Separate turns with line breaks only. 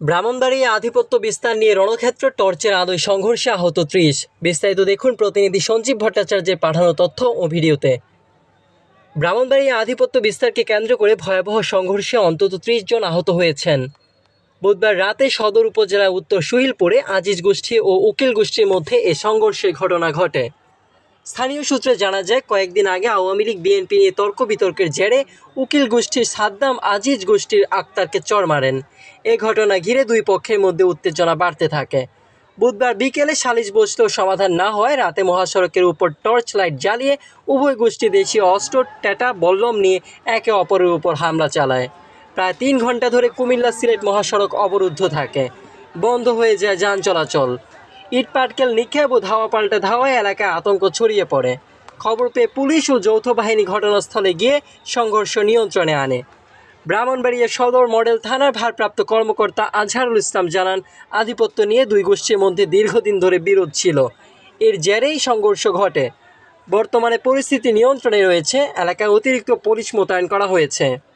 ব্রাহ্মণবাড়িয়া আধিপত্য বিস্তার নিয়ে রণক্ষেত্র টর্চের আলোয় সংঘর্ষে আহত ত্রিশ। বিস্তারিত দেখুন প্রতিনিধি সঞ্জীব ভট্টাচার্যের পাঠানো তথ্য ও ভিডিওতে। ব্রাহ্মণবাড়িয়া আধিপত্য বিস্তারকে কেন্দ্র করে ভয়াবহ সংঘর্ষে অন্তত ত্রিশ জন আহত হয়েছেন। বুধবার রাতে সদর উপজেলার উত্তর সুহিলপুরে আজিজ গোষ্ঠী ও উকিল গোষ্ঠীর মধ্যে এ সংঘর্ষের ঘটনা ঘটে। স্থানীয় সূত্রে জানা যায়, কয়েকদিন আগে আওয়ামী লীগ, বিএনপি নিয়ে তর্ক বিতর্কের জেরে উকিল গোষ্ঠীর সাদ্দাম আজিজ গোষ্ঠীর আক্তারকে চড় মারেন। এ ঘটনা ঘিরে দুই পক্ষের মধ্যে উত্তেজনা বাড়তে থাকে। বুধবার বিকেলে সালিশ বসলেও সমাধান না হয় রাতে মহাসড়কের উপর টর্চ লাইট জ্বালিয়ে উভয় গোষ্ঠী দেশীয় অস্ত্র ট্যাটা বল্লম নিয়ে একে অপরের উপর হামলা চালায়। প্রায় তিন ঘণ্টা ধরে কুমিল্লা সিলেট মহাসড়ক অবরুদ্ধ থাকে। বন্ধ হয়ে যায় যান চলাচল। ইট পাটকেল নিক্ষেপ ও ধাওয়া পাল্টা ধাওয়ায় এলাকায় আতঙ্ক ছড়িয়ে পড়ে। খবর পেয়ে পুলিশ ও যৌথ বাহিনী ঘটনাস্থলে গিয়ে সংঘর্ষ নিয়ন্ত্রণে আনে। ব্রাহ্মণবাড়িয়া সদর মডেল থানার ভারপ্রাপ্ত কর্মকর্তা আজহারুল ইসলাম জানান, আধিপত্য নিয়ে দুই গোষ্ঠীর মধ্যে দীর্ঘদিন ধরে বিরোধ ছিল। এর জেরেই সংঘর্ষ ঘটে। বর্তমানে পরিস্থিতি নিয়ন্ত্রণে রয়েছে, এলাকায় অতিরিক্ত পুলিশ মোতায়েন করা হয়েছে।